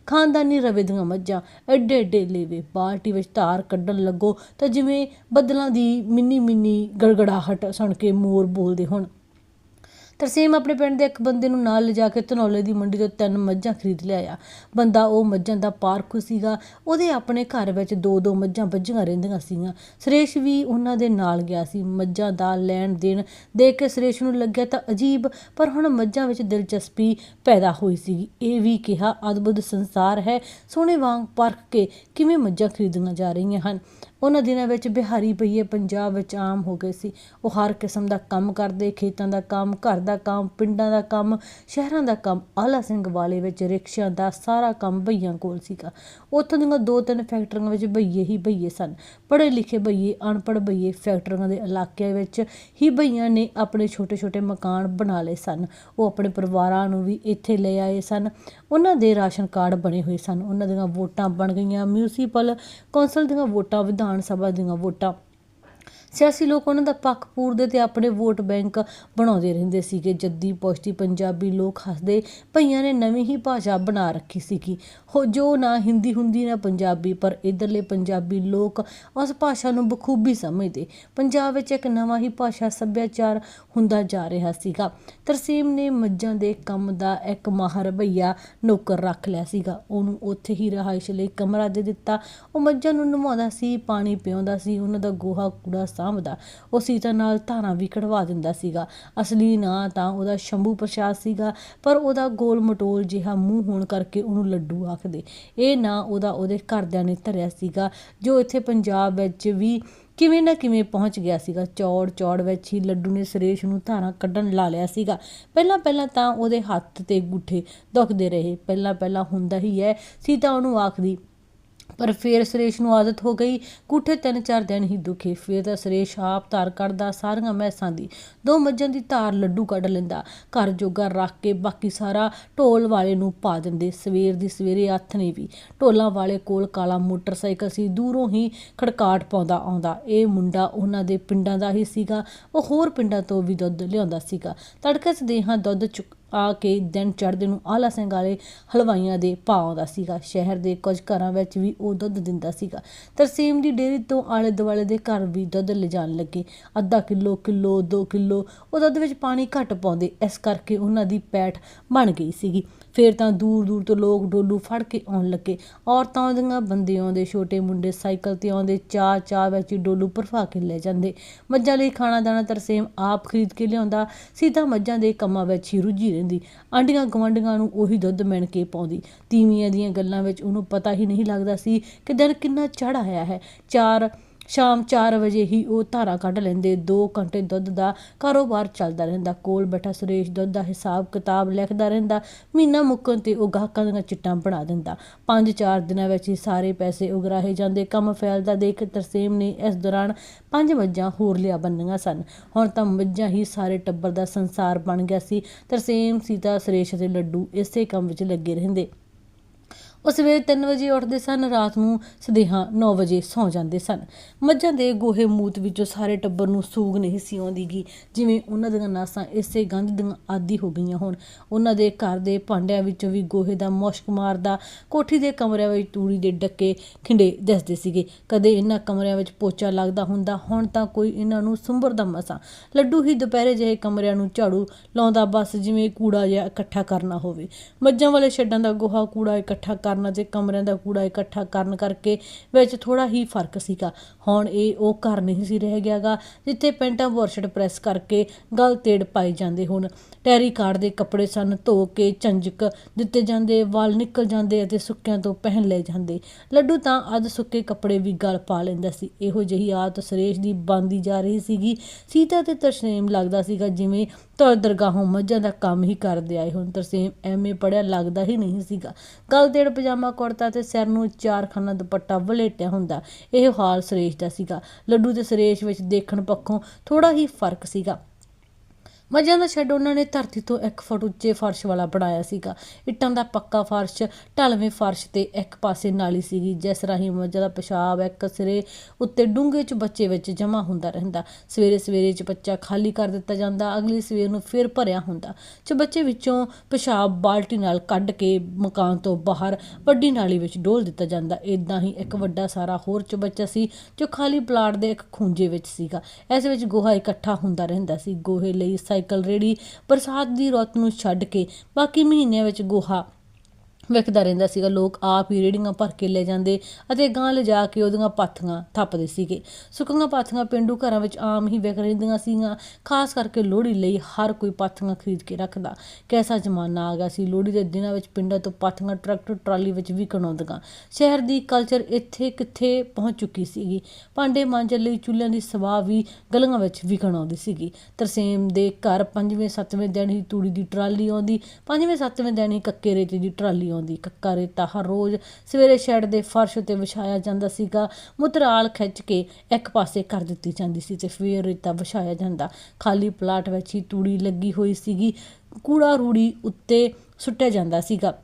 ਖਾਨਦਾਨੀ ਰਵੇ ਦੀਆਂ ਮੱਝਾਂ ਐਡੇ ਐਡੇ ਲੇਵੇ, ਬਾਲਟੀ ਵਿੱਚ ਧਾਰ ਕੱਢਣ ਲੱਗੋ ਤਾਂ ਜਿਵੇਂ ਬੱਦਲਾਂ ਦੀ ਮਿੰਨੀ ਮਿੰਨੀ ਗੜਗੜਾਹਟ ਸੁਣ ਕੇ ਮੋਰ ਬੋਲਦੇ ਹੋਣ। ਤਰਸੇਮ ਆਪਣੇ ਪਿੰਡ ਦੇ ਇੱਕ ਬੰਦੇ ਨੂੰ ਨਾਲ ਲਿਜਾ ਕੇ ਧਨੌਲੇ ਦੀ ਮੰਡੀ ਤੋਂ ਤਿੰਨ ਮੱਝਾਂ ਖਰੀਦ ਲਿਆਇਆ। ਬੰਦਾ ਉਹ ਮੱਝਾਂ ਦਾ ਪਾਰਖੂ ਸੀਗਾ, ਉਹਦੇ ਆਪਣੇ ਘਰ ਵਿੱਚ ਦੋ ਦੋ ਮੱਝਾਂ ਵੱਝੀਆਂ ਰਹਿੰਦੀਆਂ ਸੀਗੀਆਂ। ਸੁਰੇਸ਼ ਵੀ ਉਹਨਾਂ ਦੇ ਨਾਲ ਗਿਆ ਸੀ। ਮੱਝਾਂ ਦਾ ਲੈਣ ਦੇਣ ਦੇਖ ਕੇ ਸੁਰੇਸ਼ ਨੂੰ ਲੱਗਿਆ ਤਾਂ ਅਜੀਬ, ਪਰ ਹੁਣ ਮੱਝਾਂ ਵਿੱਚ ਦਿਲਚਸਪੀ ਪੈਦਾ ਹੋਈ ਸੀਗੀ। ਇਹ ਵੀ ਕਿਹਾ, ਅਦਭੁਤ ਸੰਸਾਰ ਹੈ। ਸੋਹਣੇ ਵਾਂਗ ਪਰਖ ਕੇ ਕਿਵੇਂ ਮੱਝਾਂ ਖਰੀਦੀਆਂ ਜਾ ਰਹੀਆਂ ਹਨ? ਉਹਨਾਂ ਦਿਨਾਂ ਵਿੱਚ ਬਿਹਾਰੀ ਬਈਏ ਪੰਜਾਬ ਵਿੱਚ ਆਮ ਹੋ ਗਏ ਸੀ। ਉਹ ਹਰ ਕਿਸਮ ਦਾ ਕੰਮ ਕਰਦੇ, ਖੇਤਾਂ ਦਾ ਕੰਮ, ਘਰ ਦਾ ਕੰਮ, ਪਿੰਡਾਂ ਦਾ ਕੰਮ, ਸ਼ਹਿਰਾਂ ਦਾ ਕੰਮ, ਆਲਾ ਸਿੰਘ ਵਾਲੇ ਵਿੱਚ ਰਿਕਸ਼ਿਆਂ ਦਾ ਸਾਰਾ ਕੰਮ ਬਈਆਂ ਕੋਲ ਸੀਗਾ। ਉੱਥੋਂ ਦੀਆਂ ਦੋ ਤਿੰਨ ਫੈਕਟਰੀਆਂ ਵਿੱਚ ਬਈਏ ਹੀ ਬਈਏ ਸਨ। ਪੜ੍ਹੇ ਲਿਖੇ ਬਈਏ, ਅਨਪੜ੍ਹ ਬਈਏ ਫੈਕਟਰੀਆਂ ਦੇ ਇਲਾਕਿਆਂ ਵਿੱਚ ਹੀ ਬਈਆਂ ਨੇ ਆਪਣੇ ਛੋਟੇ ਛੋਟੇ ਮਕਾਨ ਬਣਾ ਲਏ ਸਨ। ਉਹ ਆਪਣੇ ਪਰਿਵਾਰਾਂ ਨੂੰ ਵੀ ਇੱਥੇ ਲੈ ਆਏ ਸਨ। ਉਹਨਾਂ ਦੇ ਰਾਸ਼ਨ ਕਾਰਡ ਬਣੇ ਹੋਏ ਸਨ। ਉਹਨਾਂ ਦੀਆਂ ਵੋਟਾਂ ਬਣ ਗਈਆਂ। ਮਿਊਨਿਸਪਲ ਕੌਂਸਲ ਦੀਆਂ ਵੋਟਾਂ ਵਿਧਾਨ ਸਭਾ ਦੀਆਂ ਵੋਟਾਂ। ਸਿਆਸੀ ਲੋਕ ਉਹਨਾਂ ਦਾ ਪੱਖ ਪੂਰਦੇ ਤੇ ਆਪਣੇ ਵੋਟ ਬੈਂਕ ਬਣਾਉਂਦੇ ਰਹਿੰਦੇ ਸੀਗੇ। ਜੱਦੀ, ਪੁਸ਼ਤੀ, ਪੰਜਾਬੀ ਲੋਕ ਹੱਸਦੇ ਭਈਆਂ ਨੇ ਨਵੀਂ ਹੀ ਭਾਸ਼ਾ ਬਣਾ ਰੱਖੀ ਸੀਗੀ। ਹੋ ਜੋ ਨਾ ਹਿੰਦੀ ਹੁੰਦੀ ਨਾ ਪੰਜਾਬੀ, ਪਰ ਇਧਰਲੇ ਪੰਜਾਬੀ ਲੋਕ ਉਸ ਭਾਸ਼ਾ ਨੂੰ ਬਖੂਬੀ ਸਮਝਦੇ। ਪੰਜਾਬ ਵਿੱਚ ਇੱਕ ਨਵਾਂ ਹੀ ਭਾਸ਼ਾ ਸੱਭਿਆਚਾਰ ਹੁੰਦਾ ਜਾ ਰਿਹਾ ਸੀਗਾ। ਤਰਸੀਮ ਨੇ ਮੱਝਾਂ ਦੇ ਕੰਮ ਦਾ ਇੱਕ ਮਾਹਰ ਭਈਆ ਨੌਕਰ ਰੱਖ ਲਿਆ ਸੀਗਾ। ਉਹਨੂੰ ਉੱਥੇ ਹੀ ਰਹਾਇਸ਼ ਲਈ ਕਮਰਾ ਦੇ ਦਿੱਤਾ। ਉਹ ਮੱਝਾਂ ਨੂੰ ਨਵਾਉਂਦਾ ਸੀ, ਪਾਣੀ ਪਿਆਉਂਦਾ ਸੀ। ਉਹਨਾਂ ਦਾ ਗੋਹਾ, ਕੂੜਾ ਸਾਂਭਦਾ, ਉਹ ਸੀਤਾ ਨਾਲ ਧਾਰਾਂ ਵੀ ਕਢਵਾ ਦਿੰਦਾ ਸੀਗਾ। ਅਸਲੀ ਨਾਂ ਤਾਂ ਉਹਦਾ ਸ਼ੰਭੂ ਪ੍ਰਸ਼ਾਦ ਸੀਗਾ, ਪਰ ਉਹਦਾ ਗੋਲ ਮਟੋਲ ਜਿਹਾ ਮੂੰਹ ਹੋਣ ਕਰਕੇ ਉਹਨੂੰ ਲੱਡੂ ਆਖਦੇ। ਇਹ ਨਾਂ ਉਹਦਾ ਉਹਦੇ ਘਰਦਿਆਂ ਨੇ ਧਰਿਆ ਸੀਗਾ, ਜੋ ਇੱਥੇ ਪੰਜਾਬ ਵਿੱਚ ਵੀ ਕਿਵੇਂ ਨਾ ਕਿਵੇਂ ਪਹੁੰਚ ਗਿਆ ਸੀਗਾ। ਚੌੜ ਚੌੜ ਵਿੱਚ ਹੀ ਲੱਡੂ ਨੇ ਸੁਰੇਸ਼ ਨੂੰ ਧਾਰਾਂ ਕੱਢਣ ਲਾ ਲਿਆ ਸੀਗਾ। ਪਹਿਲਾਂ ਪਹਿਲਾਂ ਤਾਂ ਉਹਦੇ ਹੱਥ ਤੇ ਗੁੱਠੇ ਦੁਖਦੇ ਰਹੇ। ਪਹਿਲਾਂ ਪਹਿਲਾਂ ਹੁੰਦਾ ਹੀ ਹੈ, ਸੀਤਾ ਉਹਨੂੰ ਆਖਦੀ ਪਰ ਫਿਰ ਸੁਰੇਸ਼ ਨੂੰ ਆਦਤ ਹੋ ਗਈ। ਕੁੱਠੇ ਤਿੰਨ ਚਾਰ ਦਿਨ ਹੀ ਦੁਖੇ। ਫਿਰ ਤਾਂ ਸੁਰੇਸ਼ ਆਪ ਧਾਰ ਕੱਢਦਾ, ਸਾਰੀਆਂ ਮੈਸਾਂ ਦੀ। ਦੋ ਮੱਝਾਂ ਦੀ ਧਾਰ ਲੱਡੂ ਕੱਢ ਲੈਂਦਾ। ਘਰ ਜੋਗਾ ਰੱਖ ਕੇ ਬਾਕੀ ਸਾਰਾ ਢੋਲ ਵਾਲੇ ਨੂੰ ਪਾ ਦਿੰਦੇ। ਸਵੇਰ ਦੀ ਸਵੇਰੇ ਹੱਥ ਨੇ ਵੀ। ਢੋਲਾਂ ਵਾਲੇ ਕੋਲ ਕਾਲਾ ਮੋਟਰਸਾਈਕਲ ਸੀ। ਦੂਰੋਂ ਹੀ ਖੜਕਾਟ ਪਾਉਂਦਾ ਆਉਂਦਾ। ਇਹ ਮੁੰਡਾ ਉਹਨਾਂ ਦੇ ਪਿੰਡਾਂ ਦਾ ਹੀ ਸੀਗਾ। ਉਹ ਹੋਰ ਪਿੰਡਾਂ ਤੋਂ ਵੀ ਦੁੱਧ ਲਿਆਉਂਦਾ ਸੀਗਾ। ਤੜਕੇ ਸਦੇਹਾਂ ਦੁੱਧ ਚੁੱਕ ਆ ਕੇ ਦਿਨ ਚੜ੍ਹਦੇ ਨੂੰ ਆਲਾ ਸਿੰਘ ਵਾਲੇ ਹਲਵਾਈਆਂ ਦੇ ਭਾਅ ਆਉਂਦਾ ਸੀਗਾ। ਸ਼ਹਿਰ ਦੇ ਕੁਝ ਘਰਾਂ ਵਿੱਚ ਵੀ ਉਹ ਦੁੱਧ ਦਿੰਦਾ ਸੀਗਾ। ਤਰਸੀਮ ਦੀ ਡੇਅਰੀ ਤੋਂ ਆਲੇ ਦੁਆਲੇ ਦੇ ਘਰ ਵੀ ਦੁੱਧ ਲਿਜਾਣ ਲੱਗੇ। ਅੱਧਾ ਕਿਲੋ ਕਿਲੋ 2 ਕਿਲੋ ਉਹ ਦੁੱਧ ਵਿੱਚ ਪਾਣੀ ਘੱਟ ਪਾਉਂਦੇ। ਇਸ ਕਰਕੇ ਉਹਨਾਂ ਦੀ ਪੈਠ ਬਣ ਗਈ ਸੀਗੀ। ਫਿਰ ਤਾਂ ਦੂਰ ਦੂਰ ਤੋਂ ਲੋਕ ਡੋਲੂ ਫੜ ਕੇ ਆਉਣ ਲੱਗੇ। ਔਰਤਾਂ ਆਉਂਦੀਆਂ ਬੰਦੇ ਆਉਂਦੇ, ਛੋਟੇ ਮੁੰਡੇ ਸਾਈਕਲ ਤੇ ਆਉਂਦੇ, ਚਾਹ ਚਾਹ ਵਿੱਚ ਹੀ ਡੋਲੂ ਭਰਵਾ ਕੇ ਲੈ ਜਾਂਦੇ। ਮੱਝਾਂ ਲਈ ਖਾਣਾ ਦਾਣਾ ਤਰਸੇਮ ਆਪ ਖਰੀਦ ਕੇ ਲਿਆਉਂਦਾ ਸੀਤਾ ਮੱਝਾਂ ਦੇ ਕੰਮਾਂ ਵਿੱਚ ਹੀ ਰੁੱਝੀ ਰਹਿੰਦੀ। ਆਂਡੀਆਂ ਗਵਾਂਡੀਆਂ ਨੂੰ ਉਹੀ ਦੁੱਧ ਮਿਣ ਕੇ ਪਾਉਂਦੀ। ਤੀਵੀਆਂ ਦੀਆਂ ਗੱਲਾਂ ਵਿੱਚ ਉਹਨੂੰ ਪਤਾ ਹੀ ਨਹੀਂ ਲੱਗਦਾ ਸੀ ਕਿ ਦਿਨ ਕਿੰਨਾ ਚੜ ਆਇਆ ਹੈ। ਚਾਰ ਸ਼ਾਮ 4 ਵਜੇ ਹੀ ਉਹ ਧਾਰਾ ਕੱਢ ਲੈਂਦੇ। 2 ਘੰਟੇ ਦੁੱਧ ਦਾ ਕਾਰੋਬਾਰ ਚੱਲਦਾ ਰਹਿੰਦਾ। ਕੋਲ ਬੈਠਾ ਸੁਰੇਸ਼ ਦੁੱਧ ਦਾ ਹਿਸਾਬ ਕਿਤਾਬ ਲਿਖਦਾ ਰਹਿੰਦਾ। ਮਹੀਨਾ ਮੁੱਕਣ ਤੇ ਉਹ ਗਾਹਕਾਂ ਦੀਆਂ ਚਿੱਟਾਂ ਬਣਾ ਦਿੰਦਾ। 5-4 ਦਿਨਾਂ ਵਿੱਚ ਹੀ ਸਾਰੇ ਪੈਸੇ ਉਗਰਾਹੇ ਜਾਂਦੇ। ਕੰਮ ਫੈਲਦਾ ਦੇਖ ਤਰਸੇਮ ਨੇ ਇਸ ਦੌਰਾਨ ਪੰਜ ਮੱਝਾਂ ਹੋਰ ਲਿਆ ਬੰਨੀਆਂ ਸਨ। ਹੁਣ ਤਾਂ ਮੱਝਾਂ ਹੀ ਸਾਰੇ ਟੱਬਰ ਦਾ ਸੰਸਾਰ ਬਣ ਗਿਆ ਸੀ। ਤਰਸੇਮ, ਸੀਤਾ, ਸੁਰੇਸ਼ ਅਤੇ ਲੱਡੂ ਇਸੇ ਕੰਮ ਵਿੱਚ ਲੱਗੇ ਰਹਿੰਦੇ। ਉਹ ਸਵੇਰੇ 3 ਵਜੇ ਉੱਠਦੇ ਸਨ, ਰਾਤ ਨੂੰ ਸਦੇਹਾਂ 9 ਵਜੇ ਸੌਂ ਜਾਂਦੇ ਸਨ। ਮੱਝਾਂ ਦੇ ਗੋਹੇ ਮੂਤ ਵਿੱਚੋਂ ਸਾਰੇ ਟੱਬਰ ਨੂੰ ਸੂਗ ਨਹੀਂ ਸੀ ਆਉਂਦੀਗੀ ਜਿਵੇਂ ਉਹਨਾਂ ਦੀਆਂ ਨਾਸਾਂ ਇਸੇ ਗੰਧ ਦੀਆਂ ਆਦੀ ਹੋ ਗਈਆਂ ਹੋਣ। ਉਹਨਾਂ ਦੇ ਘਰ ਦੇ ਭਾਂਡਿਆਂ ਵਿੱਚੋਂ ਵੀ ਗੋਹੇ ਦਾ ਮੁਸ਼ਕ ਮਾਰਦਾ, ਕੋਠੀ ਦੇ ਕਮਰਿਆਂ ਵਿੱਚ ਤੂੜੀ ਦੇ ਡੱਕੇ ਖਿੰਡੇ ਦਿਸਦੇ ਸੀਗੇ। ਕਦੇ ਇਹਨਾਂ ਕਮਰਿਆਂ ਵਿੱਚ ਪੋਚਾ ਲੱਗਦਾ ਹੁੰਦਾ, ਹੁਣ ਤਾਂ ਕੋਈ ਇਹਨਾਂ ਨੂੰ ਸੁੰਬਰਦਾ ਮਸਾਂ। ਲੱਡੂ ਹੀ ਦੁਪਹਿਰੇ ਜਿਹੇ ਕਮਰਿਆਂ ਨੂੰ ਝਾੜੂ ਲਾਉਂਦਾ, ਬਸ ਜਿਵੇਂ ਕੂੜਾ ਜਿਹਾ ਇਕੱਠਾ ਕਰਨਾ ਹੋਵੇ। ਮੱਝਾਂ ਵਾਲੇ ਛੱਡਾਂ ਦਾ ਗੋਹਾ ਕੂੜਾ ਇਕੱਠਾ ਕਰਨ ਅਤੇ ਕਮਰਿਆਂ ਦਾ ਕੂੜਾ ਇਕੱਠਾ ਕਰਨ ਕਰਕੇ ਵਿੱਚ ਥੋੜਾ ਹੀ ਫ਼ਰਕ ਸੀਗਾ। ਹੁਣ ਇਹ ਉਹ ਘਰ ਨਹੀਂ ਸੀ ਰਹਿ ਗਿਆਗਾ, ਜਿੱਥੇ ਪੈਂਟਾਂ ਬੁਰਸ਼ਟ ਪ੍ਰੈਸ ਕਰਕੇ ਗਲ ਤੇੜ ਪਾਈ ਜਾਂਦੇ ਹੁਣ। ਟੈਰੀ ਕਾਰਡ ਦੇ ਕੱਪੜੇ ਸਨ, ਧੋ ਕੇ ਝੰਜਕ ਦਿੱਤੇ ਜਾਂਦੇ, ਵਾਲ ਨਿਕਲ ਜਾਂਦੇ ਅਤੇ ਸੁੱਕਿਆਂ ਤੋਂ ਪਹਿਨ ਲਏ ਜਾਂਦੇ। ਲੱਡੂ ਤਾਂ ਅੱਧ ਸੁੱਕੇ ਕੱਪੜੇ ਵੀ ਗਲ ਪਾ ਲੈਂਦਾ ਸੀ। ਇਹੋ ਜਿਹੀ ਆਦਤ ਸੁਰੇਸ਼ ਦੀ ਬੰਦੀ ਜਾ ਰਹੀ ਸੀਗੀ। ਸੀਤਾ ਤੇ ਤਰਸੇਮ ਲੱਗਦਾ ਸੀਗਾ ਜਿਵੇਂ ਤੁਰ ਦਰਗਾਹੋਂ ਮੱਝਾਂ ਦਾ ਕੰਮ ਹੀ ਕਰਦੇ ਆਏ ਹੁਣ। ਤਰਸੇਮ ਐਵੇਂ ਪੜਿਆ ਲੱਗਦਾ ਹੀ ਨਹੀਂ ਸੀਗਾ। ਗਲ ਤੇੜ ਪਜਾਮਾ ਕੁੜਤਾ ਤੇ ਸਿਰ ਨੂੰ ਚਾਰ ਖਾਨਾ ਦੁਪੱਟਾ ਵਲੇਟਿਆ ਹੁੰਦਾ। ਇਹ ਹਾਲ ਸੁਰੇਸ਼ ਦਾ ਸੀਗਾ। ਲੱਡੂ ਤੇ ਸੁਰੇਸ਼ ਵਿੱਚ ਦੇਖਣ ਪੱਖੋਂ ਥੋੜਾ ਹੀ ਫ਼ਰਕ ਸੀਗਾ। ਮੱਝਾਂ ਦਾ ਸ਼ੈੱਡ ਉਹਨਾਂ ਨੇ ਧਰਤੀ ਤੋਂ ਇੱਕ ਫੁੱਟ ਉੱਚੇ ਫਰਸ਼ ਵਾਲਾ ਬਣਾਇਆ ਸੀਗਾ। ਇੱਟਾਂ ਦਾ ਪੱਕਾ ਫਰਸ਼, ਢਲਵੇਂ ਫਰਸ਼ ਤੇ ਇੱਕ ਪਾਸੇ ਨਾਲੀ ਸੀਗੀ, ਜਿਸ ਰਾਹੀਂ ਮੱਝਾਂ ਦਾ ਪਿਸ਼ਾਬ ਇੱਕ ਸਿਰੇ ਉੱਤੇ ਡੂੰਘੇ ਚ ਬੱਚੇ ਵਿੱਚ ਜਮ੍ਹਾਂ ਹੁੰਦਾ ਰਹਿੰਦਾ। ਸਵੇਰੇ ਸਵੇਰੇ ਚ ਬੱਚਾ ਖਾਲੀ ਕਰ ਦਿੱਤਾ ਜਾਂਦਾ, ਅਗਲੀ ਸਵੇਰ ਨੂੰ ਫਿਰ ਭਰਿਆ ਹੁੰਦਾ। ਚ ਬੱਚੇ ਵਿੱਚੋਂ ਪਿਸ਼ਾਬ ਬਾਲਟੀ ਨਾਲ ਕੱਢ ਕੇ ਮਕਾਨ ਤੋਂ ਬਾਹਰ ਵੱਡੀ ਨਾਲੀ ਵਿੱਚ ਡੋਲ ਦਿੱਤਾ ਜਾਂਦਾ। ਇਦਾਂ ਹੀ ਇੱਕ ਵੱਡਾ ਸਾਰਾ ਹੋਰ ਚ ਬੱਚਾ ਸੀ, ਜੋ ਖਾਲੀ ਪਲਾਟ ਦੇ ਇੱਕ ਖੂੰਜੇ ਵਿੱਚ ਸੀਗਾ। ਇਸ ਵਿੱਚ ਗੋਹਾ ਇਕੱਠਾ ਹੁੰਦਾ ਰਹਿੰਦਾ ਸੀ। ਗੋਹੇ ਲਈ ਸਾਈਕਲ ਰੇੜੀ ਬਰਸਾਤ ਦੀ ਰੁੱਤ ਨੂੰ ਛੱਡ ਕੇ ਬਾਕੀ ਮਹੀਨਿਆਂ ਵਿੱਚ ਗੋਹਾ ਵਿਕਦਾ ਰਹਿੰਦਾ ਸੀਗਾ, ਲੋਕ ਆਪ ਹੀ ਰੇੜੀਆਂ ਭਰ ਕੇ ਲੈ ਜਾਂਦੇ ਅਤੇ ਗਾਂ ਲਿਜਾ ਕੇ ਉਹਦੀਆਂ ਪਾਥੀਆਂ ਥੱਪਦੇ ਸੀਗੇ। ਸੁੱਕੀਆਂ ਪਾਥੀਆਂ ਪਿੰਡੂ ਘਰਾਂ ਵਿੱਚ ਆਮ ਹੀ ਵਿਕ ਰਹਿੰਦੀਆਂ ਸੀਗੀਆਂ, ਖਾਸ ਕਰਕੇ ਲੋਹੜੀ ਲਈ ਹਰ ਕੋਈ ਪਾਥੀਆਂ ਖਰੀਦ ਕੇ ਰੱਖਦਾ। ਕੈਸਾ ਜ਼ਮਾਨਾ ਆ ਗਿਆ ਸੀ, ਲੋਹੜੀ ਦੇ ਦਿਨਾਂ ਵਿੱਚ ਪਿੰਡਾਂ ਤੋਂ ਪਾਥੀਆਂ ਟਰੈਕਟਰ, ਟਰਾਲੀ ਵਿੱਚ ਵਿਕਣ ਆਉਂਦੀਆਂ ਸ਼ਹਿਰ ਦੀ ਕਲਚਰ ਇੱਥੇ ਕਿੱਥੇ ਪਹੁੰਚ ਚੁੱਕੀ ਸੀਗੀ। ਭਾਂਡੇ ਮਾਂਜਣ ਲਈ ਚੁੱਲ੍ਹਿਆਂ ਦੀ ਸਵਾਹ ਵੀ ਗਲੀਆਂ ਵਿੱਚ ਵਿਕਣ ਆਉਂਦੀ ਸੀਗੀ। ਤਰਸੇਮ ਦੇ ਘਰ ਪੰਜਵੇਂ, ਸੱਤਵੇਂ ਦਿਨ ਹੀ ਤੂੜੀ ਦੀ ਟਰਾਲੀ ਆਉਂਦੀ, ਪੰਜਵੇਂ, ਸੱਤਵੇਂ ਦਿਨ ਹੀ ਕੱਕੇ ਰੇਤੇ ਦੀ ਟਰਾਲੀ ਆਉਂਦੀ। ਦੀ ਕੱਕਾ ਰੇਤਾ ਹਰ ਰੋਜ਼ ਸਵੇਰੇ ਸ਼ੈਡ ਦੇ ਫਰਸ਼ ਉੱਤੇ ਵਿਛਾਇਆ ਜਾਂਦਾ ਸੀਗਾ। ਮੁਤਰਾਲ ਖਿੱਚ ਕੇ ਇੱਕ ਪਾਸੇ ਕਰ ਦਿੱਤੀ ਜਾਂਦੀ ਸੀ ਤੇ ਫਿਰ ਰੇਤਾ ਵਿਛਾਇਆ ਜਾਂਦਾ। ਖਾਲੀ ਪਲਾਟ ਵਿੱਚ ਹੀ ਤੂੜੀ ਲੱਗੀ ਹੋਈ ਸੀਗੀ। ਕੂੜਾ ਰੂੜੀ ਉੱਤੇ ਸੁੱਟਿਆ ਜਾਂਦਾ ਸੀਗਾ।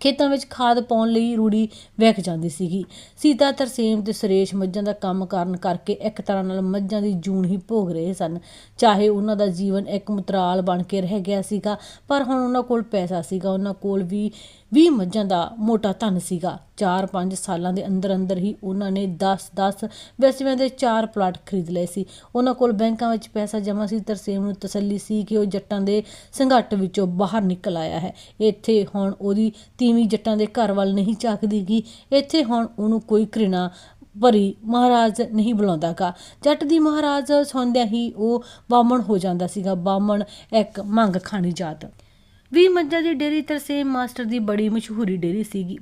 ਖੇਤਾਂ ਵਿੱਚ ਖਾਦ ਪਾਉਣ ਲਈ ਰੂੜੀ ਵਹਿਕ ਜਾਂਦੀ ਸੀਗੀ। ਸੀਤਾ ਤਰਸੇਮ ਤੇ ਸੁਰੇਸ਼ ਮੱਝਾਂ ਦਾ ਕੰਮ ਕਰਨ ਕਰਕੇ ਇੱਕ ਤਰ੍ਹਾਂ ਨਾਲ ਮੱਝਾਂ ਦੀ ਜੂਨ ਹੀ ਭੋਗ ਰਹੇ ਸਨ। ਚਾਹੇ ਉਹਨਾਂ ਦਾ ਜੀਵਨ ਇੱਕ ਮੁਤਰਾਲ ਬਣ ਕੇ ਰਹਿ ਗਿਆ ਸੀਗਾ, ਪਰ ਹੁਣ ਉਹਨਾਂ ਕੋਲ ਪੈਸਾ ਸੀਗਾ। ਉਹਨਾਂ ਕੋਲ ਵੀ 20 ਮੱਝਾਂ ਦਾ ਮੋਟਾ ਧਨ ਸੀਗਾ। 4-5 ਸਾਲਾਂ ਦੇ ਅੰਦਰ ਅੰਦਰ ਹੀ ਉਹਨਾਂ ਨੇ 10-10 ਵਿਸਵਿਆਂ ਦੇ 4 ਪਲਾਟ ਖਰੀਦ ਲਏ ਸੀ। ਉਹਨਾਂ ਕੋਲ ਬੈਂਕਾਂ ਵਿੱਚ ਪੈਸਾ ਜਮ੍ਹਾਂ ਸੀ, ਤਰਸੇਮ ਨੂੰ ਤਸੱਲੀ ਸੀ ਕਿ ਉਹ ਜੱਟਾਂ ਦੇ ਸੰਘੱਟ ਵਿੱਚੋਂ ਬਾਹਰ ਨਿਕਲ ਆਇਆ ਹੈ। ਇੱਥੇ ਹੁਣ ਉਹਦੀ ਤੀਵੀਂ ਜੱਟਾਂ ਦੇ ਘਰ ਵੱਲ ਨਹੀਂ ਝਾਕਦੀਗੀ। ਇੱਥੇ ਹੁਣ ਉਹਨੂੰ ਕੋਈ ਘ੍ਰਿਣਾ ਭਰੀ ਮਹਾਰਾਜ ਨਹੀਂ ਬੁਲਾਉਂਦਾਗਾ। ਜੱਟ ਦੀ ਮਹਾਰਾਜ ਸੁਣਦਿਆਂ ਹੀ ਉਹ ਬਾਮਣ ਹੋ ਜਾਂਦਾ ਸੀਗਾ। ਬਾਮਣ ਇੱਕ ਮੰਗ ਖਾਣੀ ਜਾਤ। ਵੀ ਮੱਝਾਂ ਦੀ ਡੇਰੀ ਤਰਸੇਮ ਮਾਸਟਰ ਦੀ ਬੜੀ ਮਸ਼ਹੂਰੀ ਡੇਰੀ ਸੀਗੀ।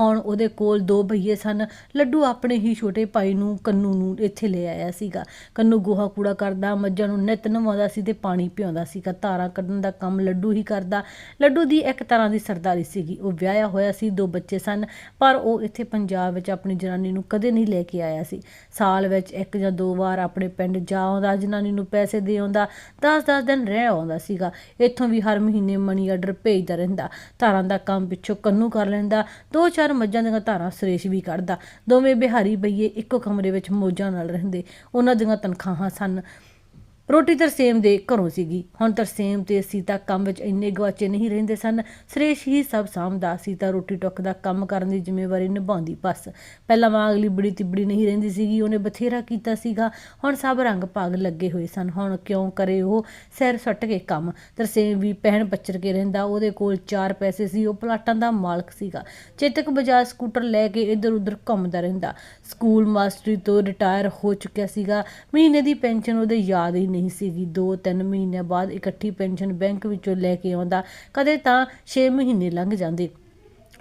ਹੁਣ ਉਹਦੇ ਕੋਲ ਦੋ ਭਈਏ ਸਨ। ਲੱਡੂ ਆਪਣੇ ਹੀ ਛੋਟੇ ਭਾਈ ਨੂੰ, ਕੰਨੂ ਨੂੰ ਇੱਥੇ ਲੈ ਆਇਆ ਸੀਗਾ। ਕੰਨੂ ਗੋਹਾ ਕੂੜਾ ਕਰਦਾ ਮੱਝਾਂ ਨੂੰ ਨਿਤ ਨਵਾਉਂਦਾ ਸੀ ਤੇ ਪਾਣੀ ਪਿਆਉਂਦਾ ਸੀਗਾ। ਧਾਰਾਂ ਕੱਢਣ ਦਾ ਕੰਮ ਲੱਡੂ ਹੀ ਕਰਦਾ। ਲੱਡੂ ਦੀ ਇੱਕ ਤਰ੍ਹਾਂ ਦੀ ਸਰਦਾਰੀ ਸੀਗੀ। ਉਹ ਵਿਆਹਿਆ ਹੋਇਆ ਸੀ, ਦੋ ਬੱਚੇ ਸਨ, ਪਰ ਉਹ ਇੱਥੇ ਪੰਜਾਬ ਵਿੱਚ ਆਪਣੀ ਜਨਾਨੀ ਨੂੰ ਕਦੇ ਨਹੀਂ ਲੈ ਕੇ ਆਇਆ ਸੀ। ਸਾਲ ਵਿੱਚ ਇੱਕ ਜਾਂ ਦੋ ਵਾਰ ਆਪਣੇ ਪਿੰਡ ਜਾ ਆਉਂਦਾ, ਜਨਾਨੀ ਨੂੰ ਪੈਸੇ ਦੇ ਆਉਂਦਾ 10-10 ਦਿਨ ਰਹਿ ਆਉਂਦਾ ਸੀਗਾ। ਇੱਥੋਂ ਵੀ ਹਰ ਮਹੀਨੇ ਮਣੀ ਆਰਡਰ ਭੇਜਦਾ ਰਹਿੰਦਾ। ਧਾਰਾਂ ਦਾ ਕੰਮ ਪਿੱਛੋਂ ਕੰਨੂ ਕਰ ਲੈਂਦਾ। ਦੋ ਚਾਰ ਮੱਝਾਂ ਦੀਆਂ ਧਾਰਾਂ ਸੁਰੇਸ਼ ਵੀ ਕੱਢਦਾ। ਦੋਵੇਂ ਬਿਹਾਰੀ ਬਈਏ ਇੱਕੋ ਕਮਰੇ ਵਿੱਚ ਮੌਜਾਂ ਨਾਲ ਰਹਿੰਦੇ। ਉਹਨਾਂ ਦੀਆਂ ਤਨਖਾਹਾਂ ਸਨ। ਰੋਟੀ ਤਰਸੇਮ ਦੇ ਘਰੋਂ ਸੀਗੀ। ਹੁਣ ਤਰਸੇਮ ਤੇ ਸੀਤਾ ਕੰਮ ਵਿੱਚ ਇੰਨੇ ਗਵਾਚੇ ਨਹੀਂ ਰਹਿੰਦੇ ਸਨ। ਸੁਰੇਸ਼ ਹੀ ਸਭ ਸਾਂਭਦਾ। ਸੀਤਾ ਰੋਟੀ ਟੁੱਕ ਦਾ ਕੰਮ ਕਰਨ ਦੀ ਜ਼ਿੰਮੇਵਾਰੀ ਨਿਭਾਉਂਦੀ ਬਸ। ਪਹਿਲਾਂ ਵਾਂ ਅਗਲੀ ਬੜੀ ਤਿਬੜੀ ਨਹੀਂ ਰਹਿੰਦੀ ਸੀਗੀ। ਉਹਨੇ ਬਥੇਰਾ ਕੀਤਾ ਸੀਗਾ। ਹੁਣ ਸਭ ਰੰਗ ਭਾਗ ਲੱਗੇ ਹੋਏ ਸਨ। ਹੁਣ ਕਿਉਂ ਕਰੇ ਉਹ? ਸਿਰ ਸੁੱਟ ਕੇ ਕੰਮ। ਤਰਸੇਮ ਵੀ ਪਹਿਣ ਪੱਚਰ ਕੇ ਰਹਿੰਦਾ। ਉਹਦੇ ਕੋਲ ਚਾਰ ਪੈਸੇ ਸੀ। ਉਹ ਪਲਾਟਾਂ ਦਾ ਮਾਲਕ ਸੀਗਾ। ਚੇਤਕ ਬਜਾਜ ਸਕੂਟਰ ਲੈ ਕੇ ਇੱਧਰ ਉੱਧਰ ਘੁੰਮਦਾ ਰਹਿੰਦਾ। ਸਕੂਲ ਮਾਸਟਰੀ ਤੋਂ ਰਿਟਾਇਰ ਹੋ ਚੁੱਕਿਆ ਸੀਗਾ। ਮਹੀਨੇ ਦੀ ਪੈਨਸ਼ਨ ਉਹਦੇ ਯਾਦ ਹੀ ਨਹੀਂ ਸੀਗੀ 2-3 ਮਹੀਨਿਆਂ ਬਾਅਦ ਇਕੱਠੀ ਪੈਨਸ਼ਨ ਬੈਂਕ ਵਿੱਚੋਂ ਲੈ ਕੇ ਆਉਂਦਾ, ਕਦੇ ਤਾਂ 6 ਮਹੀਨੇ ਲੰਘ ਜਾਂਦੇ।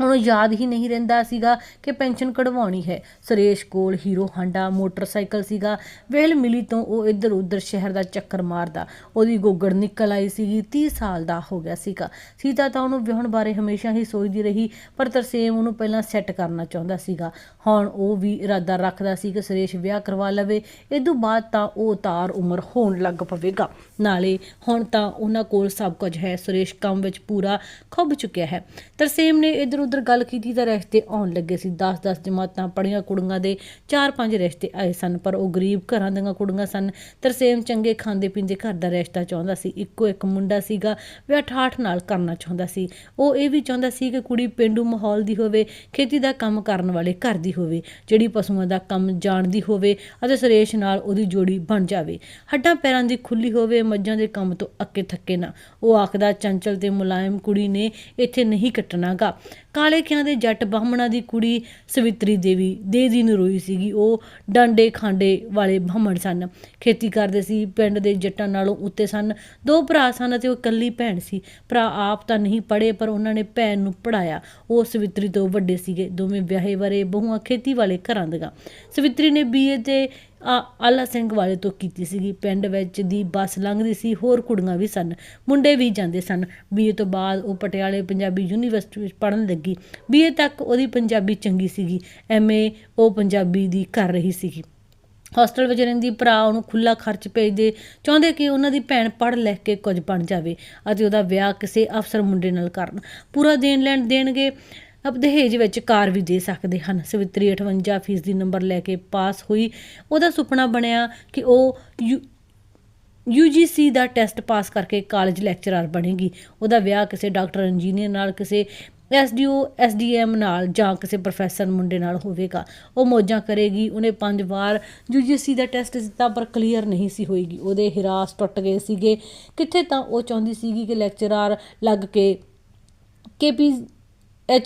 ਉਹਨੂੰ ਯਾਦ ਹੀ ਨਹੀਂ ਰਹਿੰਦਾ ਸੀਗਾ ਕਿ ਪੈਨਸ਼ਨ ਕਢਵਾਉਣੀ ਹੈ। ਸੁਰੇਸ਼ ਕੋਲ ਹੀਰੋ ਹਾਂਡਾ ਮੋਟਰਸਾਈਕਲ ਸੀਗਾ। ਵੇਲ ਮਿਲੀ ਤੋਂ ਉਹ ਇੱਧਰ ਉੱਧਰ ਸ਼ਹਿਰ ਦਾ ਚੱਕਰ ਮਾਰਦਾ। ਉਹਦੀ ਗੋਗੜ ਨਿਕਲ ਆਈ ਸੀਗੀ 30 ਸਾਲ ਦਾ ਹੋ ਗਿਆ ਸੀਗਾ। ਸੀਤਾ ਤਾਂ ਉਹਨੂੰ ਵਿਆਹਣ ਬਾਰੇ ਹਮੇਸ਼ਾ ਹੀ ਸੋਚਦੀ ਰਹੀ, ਪਰ ਤਰਸੇਮ ਉਹਨੂੰ ਪਹਿਲਾਂ ਸੈੱਟ ਕਰਨਾ ਚਾਹੁੰਦਾ ਸੀਗਾ। ਹੁਣ ਉਹ ਵੀ ਇਰਾਦਾ ਰੱਖਦਾ ਸੀ ਕਿ ਸੁਰੇਸ਼ ਵਿਆਹ ਕਰਵਾ ਲਵੇ। ਤੋਂ ਬਾਅਦ ਤਾਂ ਉਹ ਤਾਰ ਉਮਰ ਹੋਣ ਲੱਗ ਪਵੇਗਾ। ਨਾਲੇ ਹੁਣ ਤਾਂ ਉਹਨਾਂ ਕੋਲ ਸਭ ਕੁਝ ਹੈ। ਸੁਰੇਸ਼ ਕੰਮ ਵਿੱਚ ਪੂਰਾ ਖੁੱਭ ਚੁੱਕਿਆ ਹੈ। ਤਰਸੇਮ ਨੇ ਇੱਧਰ ਉੱਧਰ ਗੱਲ ਕੀਤੀ ਤਾਂ ਰਿਸ਼ਤੇ ਆਉਣ ਲੱਗੇ ਸੀ। 10-10 ਜਮਾਤਾਂ ਪੜੀਆਂ ਕੁੜੀਆਂ ਦੇ 4-5 ਰਿਸ਼ਤੇ ਆਏ ਸਨ, ਪਰ ਉਹ ਗਰੀਬ ਘਰਾਂ ਦੀਆਂ ਕੁੜੀਆਂ ਸਨ। ਤਰਸੇਮ ਚੰਗੇ ਖਾਂਦੇ ਪੀਂਦੇ ਘਰ ਦਾ ਰਿਸ਼ਤਾ ਚਾਹੁੰਦਾ ਸੀ। ਇੱਕੋ ਇੱਕ ਮੁੰਡਾ ਸੀਗਾ, ਵਿਆਹ ਠਾਠ ਨਾਲ ਕਰਨਾ ਚਾਹੁੰਦਾ ਸੀ। ਉਹ ਇਹ ਵੀ ਚਾਹੁੰਦਾ ਸੀ ਕਿ ਕੁੜੀ ਪਿੰਡੂ ਮਾਹੌਲ ਦੀ ਹੋਵੇ, ਖੇਤੀ ਦਾ ਕੰਮ ਕਰਨ ਵਾਲੇ ਘਰ ਦੀ ਹੋਵੇ, ਜਿਹੜੀ ਪਸ਼ੂਆਂ ਦਾ ਕੰਮ ਜਾਣਦੀ ਹੋਵੇ ਅਤੇ ਸੁਰੇਸ਼ ਨਾਲ ਉਹਦੀ ਜੋੜੀ ਬਣ ਜਾਵੇ। ਹੱਡਾਂ ਪੈਰਾਂ ਦੀ ਖੁੱਲੀ ਹੋਵੇ, ਮੱਝਾਂ ਦੇ ਕੰਮ ਤੋਂ ਅੱਕੇ ਥੱਕੇ ਨਾ। ਉਹ ਆਖਦਾ, ਚੰਚਲ ਤੇ ਮੁਲਾਇਮ ਕੁੜੀ ਨੇ ਇੱਥੇ ਨਹੀਂ ਕੱਟਣਾਗਾ। ਕਾਲੇ ਕਿਆਂ ਦੇ ਜੱਟ ਬਾਹਮਣਾ ਦੀ ਕੁੜੀ ਸਵਿਤਰੀ ਦੇਵੀ ਦੇ ਦੀ ਰੋਈ ਸੀਗੀ। ਉਹ ਡਾਂਡੇ ਖਾਂਡੇ ਵਾਲੇ ਬਾਹਮਣ ਸਨ। ਖੇਤੀ ਕਰਦੇ ਸੀ, ਪਿੰਡ ਦੇ ਜੱਟਾਂ ਨਾਲੋਂ ਉੱਤੇ ਸਨ। ਦੋ ਭਰਾ ਸਨ ਅਤੇ ਉਹ ਇਕੱਲੀ ਭੈਣ ਸੀ। ਭਰਾ ਆਪ ਤਾਂ ਨਹੀਂ ਪੜ੍ਹੇ, ਪਰ ਉਹਨਾਂ ਨੇ ਭੈਣ ਨੂੰ ਪੜਾਇਆ ਉਹ ਸਵਿਤਰੀ ਤੋਂ ਵੱਡੇ ਸੀਗੇ। ਦੋਵੇਂ ਵਿਆਹੇ ਵਰੇ ਬਹੂਆਂ ਖੇਤੀ ਵਾਲੇ ਘਰਾਂ ਦੀਆਂ। ਸਵਿਤਰੀ ਨੇ ਬੀਏ ਤੇ ਆ- ਆਲਾ ਸਿੰਘ ਵਾਲੇ ਤੋਂ ਕੀਤੀ ਸੀਗੀ। ਪਿੰਡ ਵਿੱਚ ਦੀ ਬੱਸ ਲੰਘਦੀ ਸੀ, ਹੋਰ ਕੁੜੀਆਂ ਵੀ ਸਨ, ਮੁੰਡੇ ਵੀ ਜਾਂਦੇ ਸਨ। ਬੀਏ ਤੋਂ ਬਾਅਦ ਉਹ ਪਟਿਆਲੇ ਪੰਜਾਬੀ ਯੂਨੀਵਰਸਿਟੀ ਵਿੱਚ ਪੜ੍ਹਨ ਲੱਗੀ। ਬੀਏ ਤੱਕ ਉਹਦੀ ਪੰਜਾਬੀ ਚੰਗੀ ਸੀਗੀ ਐਮਏ ਉਹ ਪੰਜਾਬੀ ਦੀ ਕਰ ਰਹੀ ਸੀਗੀ। ਹੋਸਟਲ ਵਿੱਚ ਰਹਿੰਦੀ ਭਰਾ ਉਹਨੂੰ ਖੁੱਲਾ ਖਰਚ ਭੇਜਦੇ, ਚਾਹੁੰਦੇ ਕਿ ਉਹਨਾਂ ਦੀ ਭੈਣ ਪੜ੍ਹ ਲਿਖ ਕੇ ਕੁਝ ਬਣ ਜਾਵੇ, ਅਤੇ ਉਹਦਾ ਵਿਆਹ ਕਿਸੇ ਅਫਸਰ ਮੁੰਡੇ ਨਾਲ ਕਰਨ। ਪੂਰਾ ਦੇਣ ਲੈਣ ਦੇਣਗੇ ਅਬ ਦਹੇਜ ਵਿੱਚ ਕਾਰ ਵੀ ਦੇ ਸਕਦੇ ਹਨ। ਸਵਿਤਰੀ 58 ਫੀਸਦੀ ਨੰਬਰ ਲੈ ਕੇ ਪਾਸ ਹੋਈ। ਉਹਦਾ ਸੁਪਨਾ ਬਣਿਆ ਕਿ ਉਹ ਯੂ UGC ਦਾ ਟੈਸਟ ਪਾਸ ਕਰਕੇ ਕਾਲਜ ਲੈਕਚਰਰ ਬਣੇਗੀ। ਉਹਦਾ ਵਿਆਹ ਕਿਸੇ ਡਾਕਟਰ, ਇੰਜੀਨੀਅਰ ਨਾਲ, ਕਿਸੇ ਐਸਡੀਓ ਐਸਡੀਐਮ ਨਾਲ ਜਾਂ ਕਿਸੇ ਪ੍ਰੋਫੈਸਰ ਮੁੰਡੇ ਨਾਲ ਹੋਵੇਗਾ। ਉਹ ਮੌਜਾਂ ਕਰੇਗੀ। ਉਹਨੇ ਪੰਜ ਵਾਰ UGC ਦਾ ਟੈਸਟ ਦਿੱਤਾ ਪਰ ਕਲੀਅਰ ਨਹੀਂ ਸੀ ਹੋਏਗੀ ਉਹਦੇ ਹਿਰਾਸ ਟੁੱਟ ਗਏ ਸੀਗੇ। ਕਿੱਥੇ ਤਾਂ ਉਹ ਚਾਹੁੰਦੀ ਸੀਗੀ ਕਿ ਲੈਕਚਰਰ ਲੱਗ ਕੇ ਕੇਪੀ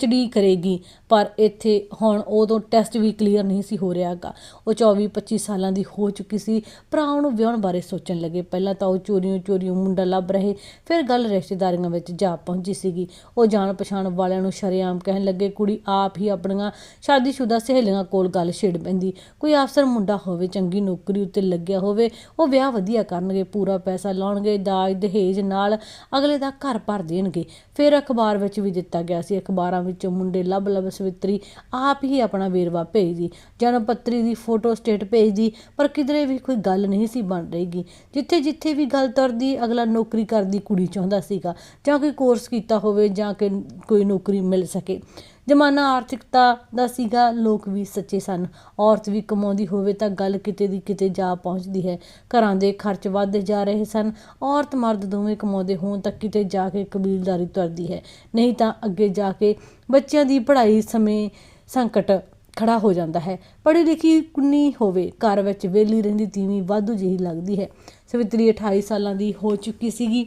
ਡੀ ਕਰੇਗੀ, ਪਰ ਇੱਥੇ ਹੁਣ ਉਦੋਂ ਟੈਸਟ ਵੀ ਕਲੀਅਰ ਨਹੀਂ ਸੀ ਹੋ ਰਿਹਾਗਾ ਉਹ 24 25 ਸਾਲਾਂ ਦੀ ਹੋ ਚੁੱਕੀ ਸੀ। ਭਰਾ ਉਹਨੂੰ ਵਿਆਹਣ ਬਾਰੇ ਸੋਚਣ ਲੱਗੇ। ਪਹਿਲਾਂ ਤਾਂ ਉਹ ਚੋਰੀਆਂ ਚੋਰੀਆਂ ਮੁੰਡਾ ਲੱਭ ਰਹੇ, ਫਿਰ ਗੱਲ ਰਿਸ਼ਤੇਦਾਰੀਆਂ ਵਿੱਚ ਜਾ ਪਹੁੰਚੀ ਸੀਗੀ। ਉਹ ਜਾਣ ਪਛਾਣ ਵਾਲਿਆਂ ਨੂੰ ਸ਼ਰੇਆਮ ਕਹਿਣ ਲੱਗੇ, ਕੁੜੀ ਆਪ ਹੀ ਆਪਣੀਆਂ ਸ਼ਾਦੀशुदा ਸਹੇਲੀਆਂ ਕੋਲ ਗੱਲ ਛੇੜ ਪੈਂਦੀ। ਕੋਈ ਅਫਸਰ ਮੁੰਡਾ ਹੋਵੇ, ਚੰਗੀ ਨੌਕਰੀ ਉੱਤੇ ਲੱਗਿਆ ਹੋਵੇ, ਉਹ ਵਿਆਹ ਵਧੀਆ ਕਰਨਗੇ, ਪੂਰਾ ਪੈਸਾ ਲਾਉਣਗੇ, ਦਾਜ ਦਹੇਜ ਨਾਲ ਅਗਲੇ ਦਾ ਘਰ ਭਰ ਦੇਣਗੇ। ਫਿਰ ਅਖਬਾਰ ਵਿੱਚ ਵੀ ਦਿੱਤਾ ਗਿਆ ਸੀ। ਅਖਬਾਰ ਵਿੱਚੋਂ ਮੁੰਡੇ ਲੱਭ ਲੱਭ ਸਵਿਤਰੀ ਆਪ ਹੀ ਆਪਣਾ ਵੇਰਵਾ ਭੇਜਦੀ ਜਨਮ ਪੱਤਰੀ ਦੀ ਫੋਟੋ ਸਟੇਟ ਭੇਜਦੀ, ਪਰ ਕਿਧਰੇ ਵੀ ਕੋਈ ਗੱਲ ਨਹੀਂ ਸੀ ਬਣ ਰਹੀਗੀ। ਜਿੱਥੇ ਜਿੱਥੇ ਵੀ ਗੱਲ ਤੁਰਦੀ, ਅਗਲਾ ਨੌਕਰੀ ਕਰਦੀ ਕੁੜੀ ਚਾਹੁੰਦਾ ਸੀਗਾ, ਜਾਂ ਕੋਈ ਕੋਰਸ ਕੀਤਾ ਹੋਵੇ, ਜਾਂ ਕਿ ਕੋਈ ਨੌਕਰੀ ਮਿਲ ਸਕੇ। ਜ਼ਮਾਨਾ ਆਰਥਿਕਤਾ ਦਾ ਸੀਗਾ, ਲੋਕ ਵੀ ਸੱਚੇ ਸਨ। ਔਰਤ ਵੀ ਕਮਾਉਂਦੀ ਹੋਵੇ ਤਾਂ ਗੱਲ ਕਿਤੇ ਦੀ ਕਿਤੇ ਜਾ ਪਹੁੰਚਦੀ ਹੈ। ਘਰਾਂ ਦੇ ਖਰਚ ਵੱਧਦੇ ਜਾ ਰਹੇ ਸਨ। ਔਰਤ ਮਰਦ ਦੋਵੇਂ ਕਮਾਉਂਦੇ ਹੋਣ ਤਾਂ ਕਿਤੇ ਜਾ ਕੇ ਕਬੀਲਦਾਰੀ ਤੁਰਦੀ ਹੈ। ਨਹੀਂ ਤਾਂ ਅੱਗੇ ਜਾ ਕੇ ਬੱਚਿਆਂ ਦੀ ਪੜ੍ਹਾਈ ਸਮੇਂ ਸੰਕਟ ਖੜਾ ਹੋ ਜਾਂਦਾ ਹੈ। ਪੜ੍ਹੀ ਲਿਖੀ ਕੁੰਨੀ ਹੋਵੇ, ਘਰ ਵਿੱਚ ਵਿਹਲੀ ਰਹਿੰਦੀ ਤੀਵੀਂ ਵਾਧੂ ਜਿਹੀ ਲੱਗਦੀ ਹੈ। ਸਵਿਤਰੀ 28 ਸਾਲਾਂ ਦੀ ਹੋ ਚੁੱਕੀ ਸੀਗੀ।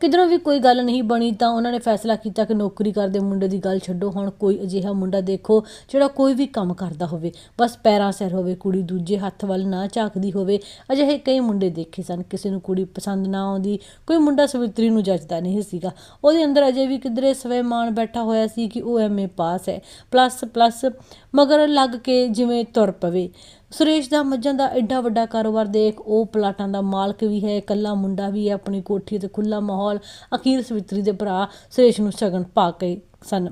ਕਿਧਰੋਂ ਵੀ ਕੋਈ ਗੱਲ ਨਹੀਂ ਬਣੀ ਤਾਂ ਉਹਨਾਂ ਨੇ ਫੈਸਲਾ ਕੀਤਾ ਕਿ ਨੌਕਰੀ ਕਰਦੇ ਮੁੰਡੇ ਦੀ ਗੱਲ ਛੱਡੋ। ਹੁਣ ਕੋਈ ਅਜਿਹਾ ਮੁੰਡਾ ਦੇਖੋ ਜਿਹੜਾ ਕੋਈ ਵੀ ਕੰਮ ਕਰਦਾ ਹੋਵੇ। ਬਸ ਪੈਰਾਂ ਸਿਰ ਹੋਵੇ, ਕੁੜੀ ਦੂਜੇ ਹੱਥ ਵੱਲ ਨਾ ਝਾਕਦੀ ਹੋਵੇ। ਅਜਿਹੇ ਕਈ ਮੁੰਡੇ ਦੇਖੇ ਸਨ। ਕਿਸੇ ਨੂੰ ਕੁੜੀ ਪਸੰਦ ਨਾ ਆਉਂਦੀ, ਕੋਈ ਮੁੰਡਾ ਸਵਿਤਰੀ ਨੂੰ ਜੱਜਦਾ ਨਹੀਂ ਸੀਗਾ। ਉਹਦੇ ਅੰਦਰ ਅਜੇ ਵੀ ਕਿਧਰੇ ਸਵੈਮਾਨ ਬੈਠਾ ਹੋਇਆ ਸੀ ਕਿ ਉਹ ਐਮਏ ਪਾਸ ਹੈ। ਪਲੱਸ ਪਲੱਸ ਮਗਰ ਲੱਗ ਕੇ ਜਿਵੇਂ ਤੁਰ ਪਵੇ। ਸੁਰੇਸ਼ ਦਾ ਮੱਝਾਂ ਦਾ ਐਡਾ ਵੱਡਾ ਕਾਰੋਬਾਰ ਦੇਖ ਉਹ ਪਲਾਟਾਂ ਦਾ ਮਾਲਕ ਵੀ ਹੈ, ਇਕੱਲਾ ਮੁੰਡਾ ਵੀ ਹੈ, ਆਪਣੀ ਕੋਠੀ ਤੇ ਖੁੱਲਾ ਮਾਹੌਲ, ਅਖੀਰ ਸਵਿਤਰੀ ਦੇ ਭਰਾ ਸੁਰੇਸ਼ ਨੂੰ ਸ਼ਗਨ ਪਾ ਕੇ ਸਨ।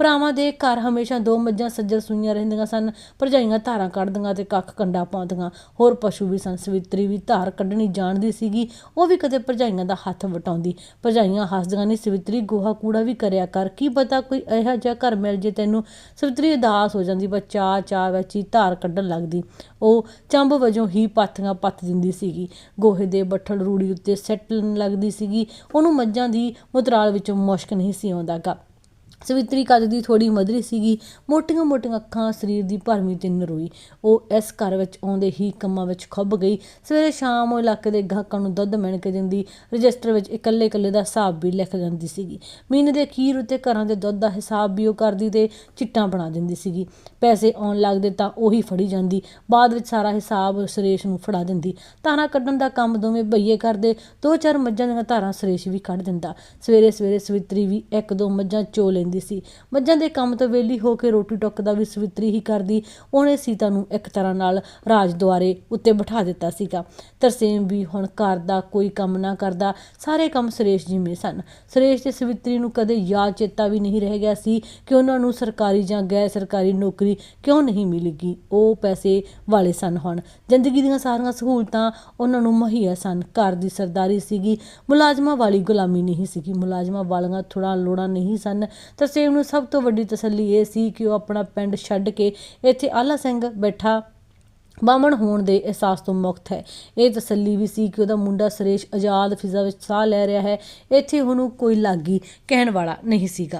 ਭਰਾਵਾਂ ਦੇ ਘਰ ਹਮੇਸ਼ਾ ਦੋ ਮੱਝਾਂ ਸੱਜਰ ਸੂਈਆਂ ਰਹਿੰਦੀਆਂ ਸਨ, ਭਰਜਾਈਆਂ ਧਾਰਾਂ ਕੱਢਦੀਆਂ ਤੇ ਕੱਖ ਕੰਡਾ ਪਾਉਂਦੀਆਂ। ਹੋਰ ਪਸ਼ੂ ਵੀ ਸਨ, ਸਵਿਤਰੀ ਵੀ ਧਾਰ ਕੱਢਣੀ ਜਾਣਦੀ ਸੀਗੀ, ਉਹ ਵੀ ਕਦੇ ਭਰਜਾਈਆਂ ਦਾ ਹੱਥ ਵਟਾਉਂਦੀ। ਭਰਜਾਈਆਂ ਹੱਸਦੀਆਂ ਨਹੀਂ ਸਵਿਤਰੀ ਗੋਹਾ ਕੂੜਾ ਵੀ ਕਰਿਆ ਕਰ, ਕੀ ਪਤਾ ਕੋਈ ਇਹੋ ਜਿਹਾ ਘਰ ਮਿਲ ਜੇ ਤੈਨੂੰ? ਸਵਿਤਰੀ ਉਦਾਸ ਹੋ ਜਾਂਦੀ ਪਰ ਚਾਹ ਚਾਹ ਵਿੱਚ ਹੀ ਧਾਰ ਕੱਢਣ ਲੱਗਦੀ। ਉਹ ਚੰਬ ਵਜੋਂ ਹੀ ਪਾਥੀਆਂ ਪੱਥ ਦਿੰਦੀ ਸੀਗੀ। ਗੋਹੇ ਦੇ ਬੱਠਲ ਰੂੜੀ ਉੱਤੇ ਸੱਟਣ ਲੱਗਦੀ ਸੀਗੀ। ਉਹਨੂੰ ਮੱਝਾਂ ਦੀ ਮੁਤਰਾਲ ਵਿੱਚੋਂ ਮੁਸ਼ਕ ਨਹੀਂ ਸੀ ਆਉਂਦਾਗਾ। ਸਵਿਤਰੀ ਕੱਦ ਦੀ ਥੋੜੀ ਮਧਰੀ ਸੀਗੀ, ਮੋਟੀਆਂ ਮੋਟੀਆਂ ਅੱਖਾਂ ਸਰੀਰ ਦੀ ਭਰਮੀ ਤੇ ਨਰੋਈ। ਉਹ ਇਸ ਘਰ ਵਿੱਚ ਆਉਂਦੇ ਹੀ ਕੰਮਾਂ ਵਿੱਚ ਖੁੱਭ ਗਈ। ਸਵੇਰੇ ਸ਼ਾਮ ਉਹ ਇਲਾਕੇ ਦੇ ਗਾਹਕਾਂ ਨੂੰ ਦੁੱਧ ਮਿਣ ਕੇ ਦਿੰਦੀ, ਰਜਿਸਟਰ ਵਿੱਚ ਇਕੱਲੇ ਇਕੱਲੇ ਦਾ ਹਿਸਾਬ ਵੀ ਲਿਖ ਜਾਂਦੀ ਸੀਗੀ। ਮਹੀਨੇ ਦੇ ਅਖੀਰ ਉੱਤੇ ਘਰਾਂ ਦੇ ਦੁੱਧ ਦਾ ਹਿਸਾਬ ਵੀ ਉਹ ਕਰਦੀ ਤੇ ਚਿੱਟਾਂ ਬਣਾ ਦਿੰਦੀ ਸੀਗੀ। ਪੈਸੇ ਆਉਣ ਲੱਗਦੇ ਤਾਂ ਉਹੀ ਫੜੀ ਜਾਂਦੀ, ਬਾਅਦ ਵਿੱਚ ਸਾਰਾ ਹਿਸਾਬ ਸੁਰੇਸ਼ ਨੂੰ ਫੜਾ ਦਿੰਦੀ। ਧਾਰਾਂ ਕੱਢਣ ਦਾ ਕੰਮ ਦੋਵੇਂ ਭਈਏ ਕਰਦੇ, ਦੋ ਚਾਰ ਮੱਝਾਂ ਦੀਆਂ ਧਾਰਾਂ ਸੁਰੇਸ਼ ਵੀ ਕੱਢ ਦਿੰਦਾ। ਸਵੇਰੇ ਸਵੇਰੇ ਸਵਿਤਰੀ ਵੀ ਇੱਕ ਦੋ ਮੱਝਾਂ ਚੋ ਲੈਂਦੀ ਸੀ। ਮੱਝਾਂ ਦੇ ਕੰਮ ਤੋਂ ਵਿਹਲੀ ਹੋ ਕੇ ਰੋਟੀ ਟੁੱਕ ਦਾ ਵੀ ਸਵਿਤਰੀ ਹੀ ਕਰਦੀ। ਉਹਨੇ ਸੀਤਾ ਨੂੰ ਇੱਕ ਤਰ੍ਹਾਂ ਨਾਲ ਰਾਜ ਦੁਆਰੇ ਉੱਤੇ ਬਿਠਾ ਦਿੱਤਾ ਸੀਗਾ। ਤਰਸੇਮ ਵੀ ਹੁਣ ਘਰ ਦਾ ਕੋਈ ਕੰਮ ਨਾ ਕਰਦਾ। ਸਾਰੇ ਕੰਮ ਸੁਰੇਸ਼ ਜਿਵੇਂ ਸਨ। ਸੁਰੇਸ਼ ਤੇ ਸਵਿਤਰੀ ਨੂੰ ਕਦੇ ਯਾਦ ਚੇਤਾ ਵੀ ਨਹੀਂ ਰਹਿ ਗਿਆ ਸੀ ਕਿ ਉਹਨਾਂ ਨੂੰ ਸਰਕਾਰੀ ਜਾਂ ਗੈਰ ਸਰਕਾਰੀ ਨੌਕਰੀ ਕਿਉਂ ਨਹੀਂ ਮਿਲੇਗੀ। ਉਹ ਪੈਸੇ ਵਾਲੇ ਸਨ ਹੁਣ। ਜ਼ਿੰਦਗੀ ਦੀਆਂ ਸਾਰੀਆਂ ਸਹੂਲਤਾਂ ਉਹਨਾਂ ਨੂੰ ਮੁਹੱਈਆ ਸਨ। ਘਰ ਦੀ ਸਰਦਾਰੀ ਸੀਗੀ। ਮੁਲਾਜ਼ਮਾਂ ਵਾਲੀ ਗੁਲਾਮੀ ਨਹੀਂ ਸੀਗੀ। ਮੁਲਾਜ਼ਮਾਂ ਵਾਲੀਆਂ ਥੋੜਾ ਲੋੜਾਂ ਨਹੀਂ ਸਨ। ਤਰਸੇਮ ਨੂੰ ਸਭ ਤੋਂ ਵੱਡੀ ਤਸੱਲੀ ਇਹ ਸੀ ਕਿ ਉਹ ਆਪਣਾ ਪਿੰਡ ਛੱਡ ਕੇ ਇੱਥੇ ਆਲਾ ਸਿੰਘ ਬੈਠਾ ਬਾਮਣ ਹੋਣ ਦੇ ਅਹਿਸਾਸ ਤੋਂ ਮੁਕਤ ਹੈ। ਇਹ ਤਸੱਲੀ ਵੀ ਸੀ ਕਿ ਉਹਦਾ ਮੁੰਡਾ ਸੁਰੇਸ਼ ਆਜ਼ਾਦ ਫਿਜ਼ਾ ਵਿੱਚ ਸਾਹ ਲੈ ਰਿਹਾ ਹੈ। ਇੱਥੇ ਉਹਨੂੰ ਕੋਈ ਲਾਗੀ ਕਹਿਣ ਵਾਲਾ ਨਹੀਂ ਸੀਗਾ।